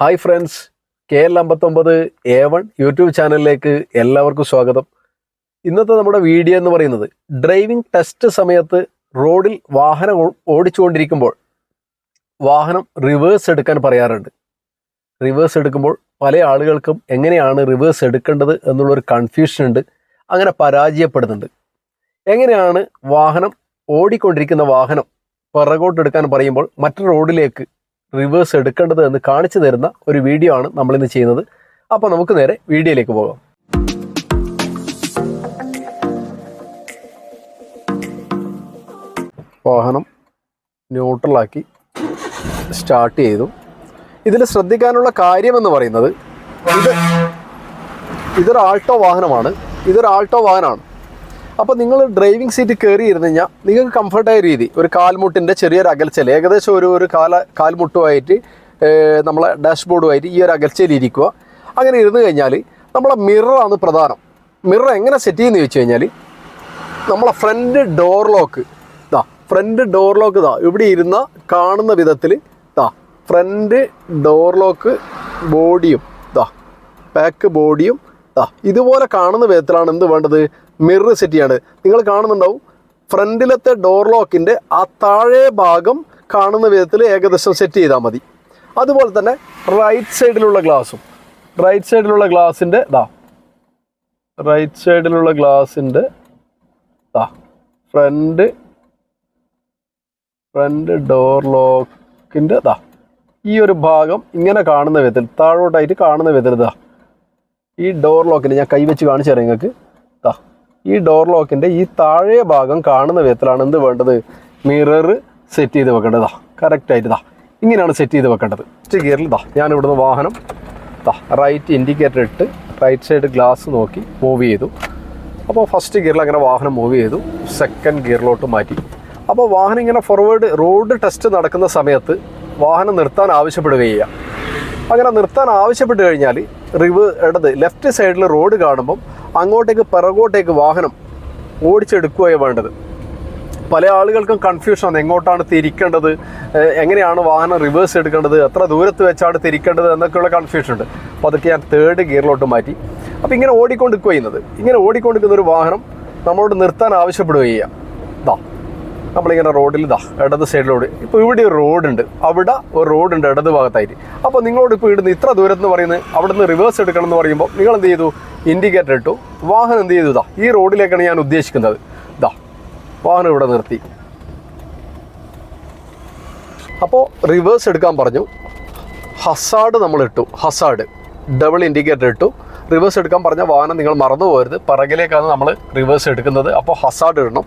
Hi friends K L അമ്പത്തൊമ്പത് A one YouTube ചാനലിലേക്ക് എല്ലാവർക്കും സ്വാഗതം. ഇന്നത്തെ നമ്മുടെ വീഡിയോ എന്ന് പറയുന്നത് ഡ്രൈവിംഗ് ടെസ്റ്റ് സമയത്ത് റോഡിൽ വാഹനം ഓടിച്ചുകൊണ്ടിരിക്കുമ്പോൾ വാഹനം റിവേഴ്സ് എടുക്കാൻ പറയാറുണ്ട്. റിവേഴ്സ് എടുക്കുമ്പോൾ പല ആളുകൾക്കും എങ്ങനെയാണ് റിവേഴ്സ് എടുക്കേണ്ടത് എന്നുള്ളൊരു കൺഫ്യൂഷൻ ഉണ്ട്. അങ്ങനെ പരാജയപ്പെടുന്നുണ്ട്. എങ്ങനെയാണ് വാഹനം ഓടിക്കൊണ്ടിരിക്കുന്ന വാഹനം പിറകോട്ടെടുക്കാൻ പറയുമ്പോൾ മറ്റു റോഡിലേക്ക് റിവേഴ്സ് എടുക്കേണ്ടത് എന്ന് കാണിച്ചു തരുന്ന ഒരു വീഡിയോ ആണ് നമ്മളിന്ന് ചെയ്യുന്നത്. അപ്പോൾ നമുക്ക് നേരെ വീഡിയോയിലേക്ക് പോകാം. വാഹനം ന്യൂട്രലാക്കി സ്റ്റാർട്ട് ചെയ്തു. ഇതിൽ ശ്രദ്ധിക്കാനുള്ള കാര്യമെന്ന് പറയുന്നത് ഇത് ഇതൊരു ആൾട്ടോ വാഹനമാണ്. ഇതൊരു ആൾട്ടോ വാഹനമാണ്. അപ്പോൾ നിങ്ങൾ ഡ്രൈവിംഗ് സീറ്റ് കയറി ഇരുന്ന് കഴിഞ്ഞാൽ നിങ്ങൾക്ക് കംഫർട്ടായ രീതി. ഒരു കാൽമുട്ടിന്റെ ചെറിയൊരു അകൽച്ചൽ ഏകദേശം ഒരു ഒരു കാല കാൽമുട്ടുമായിട്ട് നമ്മളെ ഡാഷ്ബോർഡുമായിട്ട് ഈ ഒരു അകൽച്ചയിൽ ഇരിക്കുക. അങ്ങനെ ഇരുന്ന് കഴിഞ്ഞാൽ നമ്മളെ മിററാണ് പ്രധാനം. മിറർ എങ്ങനെ സെറ്റ് ചെയ്യുന്നത് ചോദിച്ചു കഴിഞ്ഞാൽ നമ്മളെ ഫ്രണ്ട് ഡോർ ലോക്ക് ഇതാ ഫ്രണ്ട് ഡോർ ലോക്ക് ഇതാ ഇവിടെ ഇരുന്ന കാണുന്ന വിധത്തിൽ ഇതാ ഫ്രണ്ട് ഡോർ ലോക്ക് ബോഡിയും ഇതാ ബാക്ക് ബോഡിയും ഇതുപോലെ കാണുന്ന വിധത്തിലാണ് എന്ത് വേണ്ടത്? മിറർ സെറ്റ് ആണ് നിങ്ങൾ കാണുന്നുണ്ടാവും ഫ്രണ്ടിലത്തെ ഡോർ ലോക്കിന്റെ ആ താഴെ ഭാഗം കാണുന്ന വിധത്തിൽ ഏകദേശം സെറ്റ് ചെയ്താൽ മതി. അതുപോലെ തന്നെ റൈറ്റ് സൈഡിലുള്ള ഗ്ലാസും റൈറ്റ് സൈഡിലുള്ള ഗ്ലാസിന്റെ ഇതാ റൈറ്റ് സൈഡിലുള്ള ഗ്ലാസിന്റെ ദാ. ഫ്രണ്ട് ഫ്രണ്ട് ഡോർ ലോക്കിന്റെ ഇതാ ഈ ഒരു ഭാഗം ഇങ്ങനെ കാണുന്ന വിധത്തിൽ താഴോട്ടായിട്ട് കാണുന്ന വിധത്തിൽ ദാ. ഈ ഡോർ ലോക്കിന്റെ ഞാൻ കൈവച്ച് കാണിച്ചു തരാം നിങ്ങൾക്ക്. താ ഈ ഡോർ ലോക്കിന്റെ ഈ താഴെ ഭാഗം കാണുന്ന വിധത്തിലാണ് എന്ത് വേണ്ടത്? മിറർ സെറ്റ് ചെയ്ത് വെക്കേണ്ടതാ. കറക്റ്റായിട്ട് താ ഇങ്ങനെയാണ് സെറ്റ് ചെയ്ത് വെക്കേണ്ടത്. ഫസ്റ്റ് ഗിയറിൽ താ ഞാൻ ഇവിടുന്ന് വാഹനം താ റൈറ്റ് ഇൻഡിക്കേറ്റർ ഇട്ട് റൈറ്റ് സൈഡ് ഗ്ലാസ് നോക്കി മൂവ് ചെയ്തു. അപ്പോൾ ഫസ്റ്റ് ഗിയറിൽ അങ്ങനെ വാഹനം മൂവ് ചെയ്തു. സെക്കൻഡ് ഗിയറിലോട്ട് മാറ്റി. അപ്പോൾ വാഹനം ഇങ്ങനെ ഫോർവേഡ് റോഡ് ടെസ്റ്റ് നടക്കുന്ന സമയത്ത് വാഹനം നിർത്താൻ ആവശ്യപ്പെടുകയാണ് അങ്ങനെ നിർത്താൻ ആവശ്യപ്പെട്ട് കഴിഞ്ഞാൽ റിവ് ഇടത് ലെഫ്റ്റ് സൈഡിൽ റോഡ് കാണുമ്പം അങ്ങോട്ടേക്ക് പിറകോട്ടേക്ക് വാഹനം ഓടിച്ചെടുക്കുകയാണ് വേണ്ടത്. പല ആളുകൾക്കും കൺഫ്യൂഷനാണ് എങ്ങോട്ടാണ് തിരിക്കേണ്ടത്? എങ്ങനെയാണ് വാഹനം റിവേഴ്സ് എടുക്കേണ്ടത്? എത്ര ദൂരത്ത് വെച്ചാണ് തിരിക്കേണ്ടത്? എന്നൊക്കെയുള്ള കൺഫ്യൂഷൻ ഉണ്ട്. അപ്പോൾ അതൊക്കെ ഞാൻ തേർഡ് ഗിയറിലോട്ട് മാറ്റി. അപ്പോൾ ഇങ്ങനെ ഓടിക്കൊണ്ടിരിക്കുക ചെയ്യുന്നത്. ഇങ്ങനെ ഓടിക്കൊണ്ടിരിക്കുന്ന ഒരു വാഹനം നമ്മളോട് നിർത്താൻ ആവശ്യപ്പെടുകയാണ് ഇതാ നമ്മളിങ്ങനെ റോഡിൽ ഇതാ ഇടത് സൈഡിലൂടെ. ഇപ്പോൾ ഇവിടെ ഒരു റോഡുണ്ട്. അവിടെ ഒരു റോഡുണ്ട് ഇടത് ഭാഗത്തായിട്ട്. അപ്പോൾ നിങ്ങളോട് ഇപ്പോൾ ഇടുന്ന ഇത്ര ദൂരത്ത് എന്ന് പറയുന്നത് അവിടുന്ന് റിവേഴ്സ് എടുക്കണം എന്ന് പറയുമ്പോൾ നിങ്ങൾ എന്ത് ചെയ്തു? ഇൻഡിക്കേറ്റർ ഇട്ടു. വാഹനം എന്ത് ചെയ്തു? ഇതാ ഈ റോഡിലേക്കാണ് ഞാൻ ഉദ്ദേശിക്കുന്നത്. ഇതാ വാഹനം ഇവിടെ നിർത്തി. അപ്പോൾ റിവേഴ്സ് എടുക്കാൻ പറഞ്ഞു. ഹസാഡ് നമ്മൾ ഇട്ടു. ഹസാഡ്. ഡബിൾ ഇൻഡിക്കേറ്റർ ഇട്ടു. റിവേഴ്സ് എടുക്കാൻ പറഞ്ഞ വാഹനം നിങ്ങൾ മറന്നു പോകരുത് പിറകിലേക്കാണ് നമ്മൾ റിവേഴ്സ് എടുക്കുന്നത്. അപ്പോൾ ഹസാഡ് ഇടണം.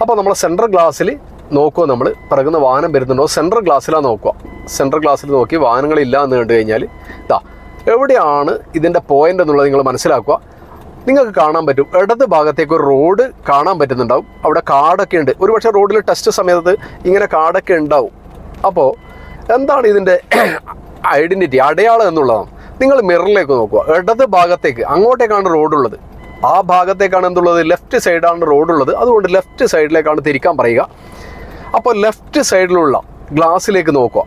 അപ്പോൾ നമ്മൾ സെൻട്രൽ ഗ്ലാസ്സിൽ നോക്കുക നമ്മൾ പിറകുന്ന വാഹനം വരുന്നുണ്ടോ? സെൻട്രൽ ഗ്ലാസ്സിലാണ് നോക്കുക. സെൻട്രൽ ഗ്ലാസ്സിൽ നോക്കി വാഹനങ്ങളില്ല എന്ന് കണ്ടു കഴിഞ്ഞാൽ ഇതാ എവിടെയാണ് ഇതിന്റെ പോയിന്റ് എന്നുള്ളത് നിങ്ങൾ മനസ്സിലാക്കുക. നിങ്ങൾക്ക് കാണാൻ പറ്റും. ഇടത് ഭാഗത്തേക്ക് ഒരു റോഡ് കാണാൻ പറ്റുന്നുണ്ടാവും. അവിടെ കാടൊക്കെ ഉണ്ട്. ഒരുപക്ഷെ റോഡിൽ ടെസ്റ്റ് സമയത്ത് ഇങ്ങനെ കാടൊക്കെ ഉണ്ടാവും. അപ്പോൾ എന്താണ് ഇതിന്റെ ഐഡന്റിറ്റി അടയാളം എന്നുള്ളതാണ്. നിങ്ങൾ മിററിലേക്ക് നോക്കുക. ഇടത് ഭാഗത്തേക്ക് അങ്ങോട്ടേക്കാണ് റോഡുള്ളത് ആ ഭാഗത്തേക്കാണ് എന്തുള്ളത്? ലെഫ്റ്റ് സൈഡാണ് റോഡുള്ളത്. അതുകൊണ്ട് ലെഫ്റ്റ് സൈഡിലേക്കാണ് തിരിക്കാൻ പറയുക. അപ്പോൾ ലെഫ്റ്റ് സൈഡിലുള്ള ഗ്ലാസ്സിലേക്ക് നോക്കുക.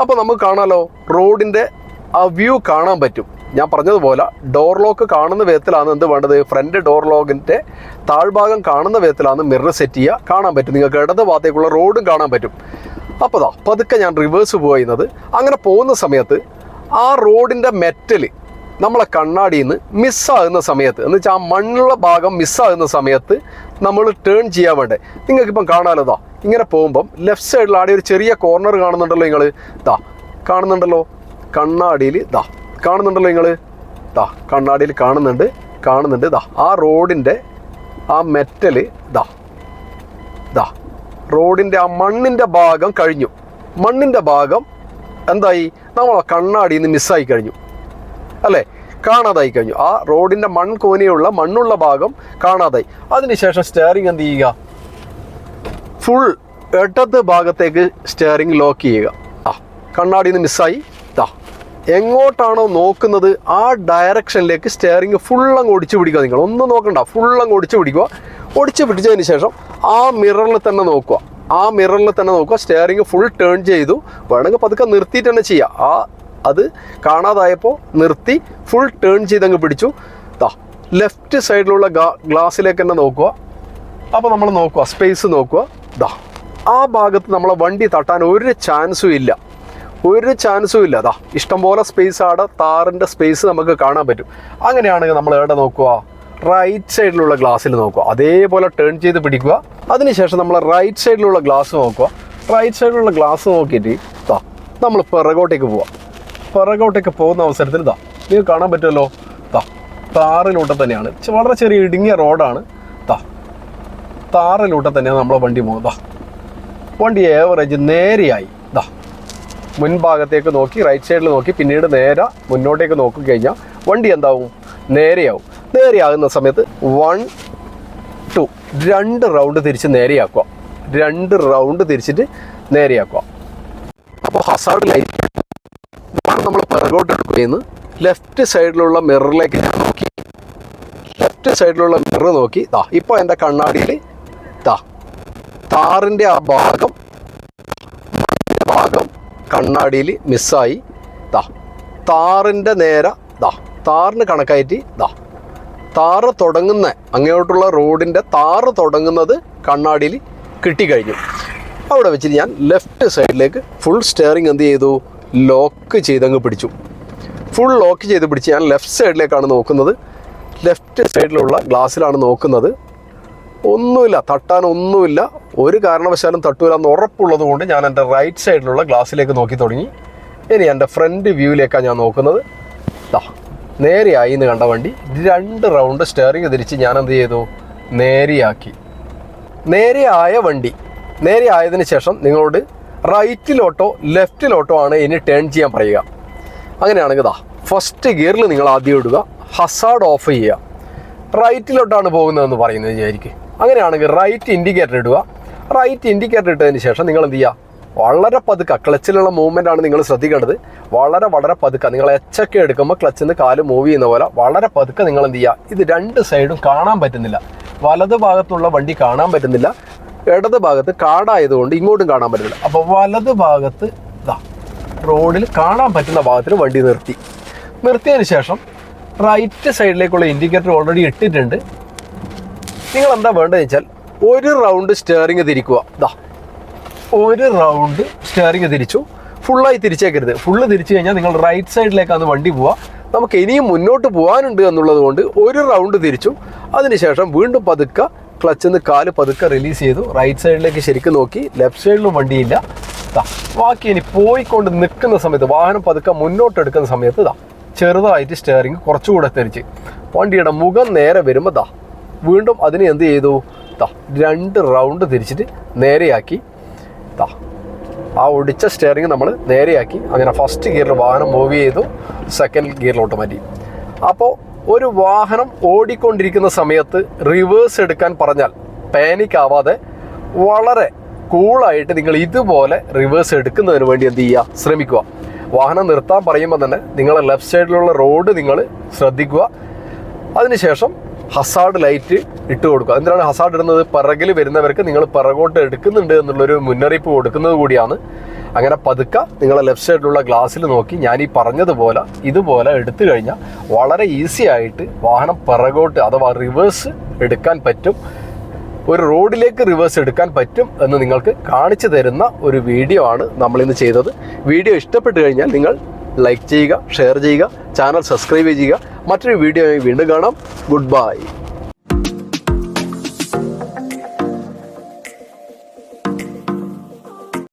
അപ്പോൾ നമുക്ക് കാണാമല്ലോ റോഡിന്റെ ആ വ്യൂ കാണാൻ പറ്റും. ഞാൻ പറഞ്ഞതുപോലെ ഡോർ ലോക്ക് കാണുന്ന വിധത്തിലാണ് എന്ത് വേണ്ടത്? ഫ്രണ്ട് ഡോർ ലോക്കിന്റെ താഴ്ഭാഗം കാണുന്ന വിധത്തിലാണ് മിറർ സെറ്റ് ചെയ്യുക. കാണാൻ പറ്റും. നിങ്ങൾക്ക് ഇടത് ഭാഗത്തേക്കുള്ള റോഡും കാണാൻ പറ്റും. അപ്പോൾ ദാ പതുക്കെ ഞാൻ റിവേഴ്സ് പോകുന്നത് അങ്ങനെ പോകുന്ന സമയത്ത് ആ റോഡിന്റെ മെറ്റൽ നമ്മളെ കണ്ണാടിയിൽ നിന്ന് മിസ്സാകുന്ന സമയത്ത് എന്ന് വെച്ചാൽ ആ മണ്ണുള്ള ഭാഗം മിസ്സാകുന്ന സമയത്ത് നമ്മൾ ടേൺ ചെയ്യാൻ വേണ്ടേ? നിങ്ങൾക്കിപ്പം കാണാലോ ഇങ്ങനെ പോകുമ്പം ലെഫ്റ്റ് സൈഡിൽ ആടെ ഒരു ചെറിയ കോർണർ കാണുന്നുണ്ടല്ലോ നിങ്ങൾ ദാ കാണുന്നുണ്ടല്ലോ? കണ്ണാടിയിൽ ദാ കാണുന്നുണ്ടല്ലോ നിങ്ങൾ ദാ കണ്ണാടിയിൽ കാണുന്നുണ്ട് കാണുന്നുണ്ട്. ദാ ആ റോഡിന്റെ ആ മെറ്റൽ ദാ ദാ റോഡിന്റെ ആ മണ്ണിന്റെ ഭാഗം കഴിഞ്ഞു. മണ്ണിന്റെ ഭാഗം എന്തായി? നമ്മൾ കണ്ണാടിയിൽ നിന്ന് മിസ്സായി കഴിഞ്ഞു. അല്ലേ? കാണാതായി കഴിഞ്ഞു. ആ റോഡിന്റെ മൺകോനയുള്ള മണ്ണുള്ള ഭാഗം കാണാതായി. അതിനുശേഷം സ്റ്റിയറിംഗ് എന്ത് ചെയ്യുക? ഫുൾ എട്ടത്ത് ഭാഗത്തേക്ക് സ്റ്റിയറിംഗ് ലോക്ക് ചെയ്യുക. ആ കണ്ണാടിയിൽ നിന്ന് മിസ്സായി താ എങ്ങോട്ടാണോ നോക്കുന്നത് ആ ഡയറക്ഷനിലേക്ക് സ്റ്റിയറിംഗ് ഫുൾ അങ്ങ് ഒടിച്ചു പിടിക്കുക നിങ്ങൾ. ഒന്നും നോക്കണ്ട ഫുൾ അങ്ങ് ഒടിച്ചു പിടിക്കുക. ഒടിച്ചു പിടിച്ചതിന് ശേഷം ആ മിററിൽ തന്നെ നോക്കുക. ആ മിററിൽ തന്നെ നോക്കുക. സ്റ്റിയറിംഗ് ഫുൾ ടേൺ ചെയ്തു. വേണമെങ്കിൽ പതുക്കെ നിർത്തിയിട്ട് തന്നെ ചെയ്യുക ആ അത് കാണാതായപ്പോൾ നിർത്തി ഫുൾ ടേൺ ചെയ്ത് ചെയ്തങ്ങ് പിടിച്ചു. ദാ ലെഫ്റ്റ് സൈഡിലുള്ള ഗ്ലാസ്സിലേക്ക് തന്നെ നോക്കുക. അപ്പോൾ നമ്മൾ നോക്കുക സ്പേസ് നോക്കുക. ദാ ആ ഭാഗത്ത് നമ്മളെ വണ്ടി തട്ടാൻ ഒരു ചാൻസും ഇല്ല. ഒരു ചാൻസും ഇല്ല. അതാ ഇഷ്ടംപോലെ സ്പേസ് ആടെ താറിന്റെ സ്പേസ് നമുക്ക് കാണാൻ പറ്റും. അങ്ങനെയാണെങ്കിൽ നമ്മൾ എവിടെ നോക്കുക? റൈറ്റ് സൈഡിലുള്ള ഗ്ലാസ്സിൽ നോക്കുക. അതേപോലെ ടേൺ ചെയ്ത് പിടിക്കുക. അതിനുശേഷം നമ്മൾ റൈറ്റ് സൈഡിലുള്ള ഗ്ലാസ് നോക്കുക. റൈറ്റ് സൈഡിലുള്ള ഗ്ലാസ് നോക്കിയിട്ട് നമ്മൾ പിറകോട്ടേക്ക് പോവാം. പിറകോട്ടേക്ക് പോകുന്ന അവസരത്തിൽ ഇതാ നിങ്ങൾക്ക് കാണാൻ പറ്റുമല്ലോ. താ താറിലൂടെ തന്നെയാണ്. വളരെ ചെറിയ ഇടുങ്ങിയ റോഡാണ്. താ താറിലൂടെ തന്നെയാണ് നമ്മളെ വണ്ടി പോകുന്നത്. വണ്ടി ഏവറേജ് നേരെയായി. ദാ മുൻഭാഗത്തേക്ക് നോക്കി റൈറ്റ് സൈഡിൽ നോക്കി പിന്നീട് നേരെ മുന്നോട്ടേക്ക് നോക്കി കഴിഞ്ഞാൽ വണ്ടി എന്താവും? നേരെയാവും. നേരെയാകുന്ന സമയത്ത് വൺ ടു രണ്ട് റൗണ്ട് തിരിച്ച് നേരെയാക്കുക. രണ്ട് റൗണ്ട് തിരിച്ചിട്ട് നേരെയാക്കുക. അപ്പോൾ ഹസാർഡ് ലൈറ്റ് പിറകോട്ട് എടുക്കുകയെന്ന് ലെഫ്റ്റ് സൈഡിലുള്ള മിററിലേക്ക് ഞാൻ നോക്കി. ലെഫ്റ്റ് സൈഡിലുള്ള മിറർ നോക്കി. ദാ ഇപ്പോൾ എന്റെ കണ്ണാടിയിൽ ദാ താറിന്റെ ആ ഭാഗം ഭാഗം കണ്ണാടിയിൽ മിസ്സായി. ദാ താറിന്റെ നേരെ ദാ താറിന് കണക്കായിട്ട് ദാ താറ് തുടങ്ങുന്ന അങ്ങോട്ടുള്ള റോഡിന്റെ താറ് തുടങ്ങുന്നത് കണ്ണാടിയിൽ കിട്ടിക്കഴിഞ്ഞു. അവിടെ വെച്ചിട്ട് ഞാൻ ലെഫ്റ്റ് സൈഡിലേക്ക് ഫുൾ സ്റ്റെയറിങ് എന്ത് ചെയ്തു? ലോക്ക് ചെയ്തങ്ങ് പിടിച്ചു. ഫുൾ ലോക്ക് ചെയ്ത് പിടിച്ച് ഞാൻ ലെഫ്റ്റ് സൈഡിലേക്കാണ് നോക്കുന്നത്. ലെഫ്റ്റ് സൈഡിലുള്ള ഗ്ലാസ്സിലാണ് നോക്കുന്നത്. ഒന്നുമില്ല തട്ടാൻ ഒന്നുമില്ല ഒരു കാരണവശാലും തട്ടൂല എന്ന് ഉറപ്പുള്ളത് കൊണ്ട് ഞാൻ എന്റെ റൈറ്റ് സൈഡിലുള്ള ഗ്ലാസ്സിലേക്ക് നോക്കി തുടങ്ങി. ഇനി എന്റെ ഫ്രണ്ട് വ്യൂവിലേക്കാണ് ഞാൻ നോക്കുന്നത്. ദാ നേരെയായി എന്ന് കണ്ട വണ്ടി രണ്ട് റൗണ്ട് സ്റ്റെയറിംഗ് തിരിച്ച് ഞാൻ എന്ത് ചെയ്തു? നേരെയാക്കി. നേരെയായ വണ്ടി. നേരെയായതിനു ശേഷം നിങ്ങളോട് റൈറ്റിലോട്ടോ ലെഫ്റ്റിലോട്ടോ ആണ് ഇനി ടേൺ ചെയ്യാൻ പറയുക. അങ്ങനെയാണെങ്കിൽ ഇതാ ഫസ്റ്റ് ഗിയറിൽ നിങ്ങൾ ആദ്യം ഇടുക ഹസാർഡ് ഓഫ് ചെയ്യുക. റൈറ്റിലോട്ടാണ് പോകുന്നതെന്ന് പറയുന്നത് വിചാരിക്കും. അങ്ങനെയാണെങ്കിൽ റൈറ്റ് ഇൻഡിക്കേറ്റർ ഇടുക. റൈറ്റ് ഇൻഡിക്കേറ്റർ ഇട്ടതിന് ശേഷം നിങ്ങൾ എന്ത് ചെയ്യുക? വളരെ പതുക്ക ക്ലച്ചിലുള്ള മൂവ്മെന്റ് ആണ് നിങ്ങൾ ശ്രദ്ധിക്കേണ്ടത്. വളരെ വളരെ പതുക്കെ. നിങ്ങൾ എച്ചൊക്കെ എടുക്കുമ്പോൾ ക്ലച്ചിൽ നിന്ന് കാൽ മൂവ് ചെയ്യുന്ന പോലെ വളരെ പതുക്കെ നിങ്ങൾ എന്ത് ചെയ്യുക? ഇത് രണ്ട് സൈഡും കാണാൻ പറ്റുന്നില്ല. വലത് ഭാഗത്തുള്ള വണ്ടി കാണാൻ പറ്റുന്നില്ല. ഇടത് ഭാഗത്ത് കാടായതുകൊണ്ട് ഇങ്ങോട്ടും കാണാൻ പറ്റില്ല അപ്പോൾ വലത് ഭാഗത്ത് ഇതാ റോഡിൽ കാണാൻ പറ്റുന്ന ഭാഗത്തിൽ വണ്ടി നിർത്തി. നിർത്തിയതിന് ശേഷം റൈറ്റ് സൈഡിലേക്കുള്ള ഇൻഡിക്കേറ്റർ ഓൾറെഡി ഇട്ടിട്ടുണ്ട്. നിങ്ങൾ എന്താ വേണ്ടതെന്ന് വെച്ചാൽ ഒരു റൗണ്ട് സ്റ്റിയറിംഗ് തിരിക്കുക. ഇതാ ഒരു റൗണ്ട് സ്റ്റിയറിംഗ് തിരിച്ചു. ഫുള്ളായി തിരിച്ചേക്കരുത്. ഫുള്ള് തിരിച്ചു കഴിഞ്ഞാൽ നിങ്ങൾ റൈറ്റ് സൈഡിലേക്കാണ് വണ്ടി പോവുക. നമുക്ക് ഇനിയും മുന്നോട്ട് പോകാനുണ്ട് എന്നുള്ളത് കൊണ്ട് ഒരു റൗണ്ട് തിരിച്ചു. അതിനുശേഷം വീണ്ടും പതുക്കെ ക്ലച്ചിൽ നിന്ന് കാൽ പതുക്കെ റിലീസ് ചെയ്തു. റൈറ്റ് സൈഡിലേക്ക് ശരിക്കും നോക്കി. ലെഫ്റ്റ് സൈഡിലും വണ്ടിയില്ല. ബാക്കി ഇനി പോയിക്കൊണ്ട് നിൽക്കുന്ന സമയത്ത് വാഹനം പതുക്കെ മുന്നോട്ട് എടുക്കുന്ന സമയത്ത് ഇതാ ചെറുതായിട്ട് സ്റ്റിയറിംഗ് കുറച്ചുകൂടെ തിരിച്ച്. വണ്ടിയുടെ മുഖം നേരെ വരുമ്പോൾ ദാ വീണ്ടും അതിനെ എന്ത് ചെയ്തു? ദാ രണ്ട് റൗണ്ട് തിരിച്ചിട്ട് നേരെയാക്കി. ദാ ആ ഒടിച്ച സ്റ്റിയറിംഗ് നമ്മൾ നേരെയാക്കി. അങ്ങനെ ഫസ്റ്റ് ഗിയറിൽ വാഹനം മൂവ് ചെയ്തു. സെക്കൻഡ് ഗിയറിലോട്ട് മാറ്റി അപ്പോൾ ഒരു വാഹനം ഓടിക്കൊണ്ടിരിക്കുന്ന സമയത്ത് റിവേഴ്സ് എടുക്കാൻ പറഞ്ഞാൽ പാനിക് ആവാതെ വളരെ കൂളായിട്ട് നിങ്ങൾ ഇതുപോലെ റിവേഴ്സ് എടുക്കുന്നതിന് വേണ്ടി എന്ത് ചെയ്യുക? ശ്രമിക്കുക. വാഹനം നിർത്താൻ പറയുമ്പോൾ തന്നെ നിങ്ങളെ ലെഫ്റ്റ് സൈഡിലുള്ള റോഡ് നിങ്ങൾ ശ്രദ്ധിക്കുക. അതിനുശേഷം ഹസാർഡ് ലൈറ്റ് ഇട്ട് കൊടുക്കുക. എന്തിനാണ് ഹസാർഡ് ഇടുന്നത്? പിറകിൽ വരുന്നവർക്ക് നിങ്ങൾ പിറകോട്ട് എടുക്കുന്നുണ്ട് എന്നുള്ളൊരു മുന്നറിയിപ്പ് കൊടുക്കുന്നത് കൂടിയാണ്. അങ്ങനെ പതുക്കെ നിങ്ങളെ ലെഫ്റ്റ് സൈഡിലുള്ള ഗ്ലാസ്സിൽ നോക്കി ഞാൻ ഈ പറഞ്ഞതുപോലെ ഇതുപോലെ എടുത്തു കഴിഞ്ഞാൽ വളരെ ഈസി ആയിട്ട് വാഹനം പിറകോട്ട് അഥവാ റിവേഴ്സ് എടുക്കാൻ പറ്റും. ഒരു റോഡിലേക്ക് റിവേഴ്സ് എടുക്കാൻ പറ്റും എന്ന് നിങ്ങൾക്ക് കാണിച്ചു തരുന്ന ഒരു വീഡിയോ ആണ് നമ്മളിന്ന് ചെയ്തത്. വീഡിയോ ഇഷ്ടപ്പെട്ടു കഴിഞ്ഞാൽ നിങ്ങൾ ലൈക്ക് ചെയ്യുക ഷെയർ ചെയ്യുക ചാനൽ സബ്സ്ക്രൈബ് ചെയ്യുക. മറ്റൊരു വീഡിയോ വീണ്ടും കാണാം. Good bye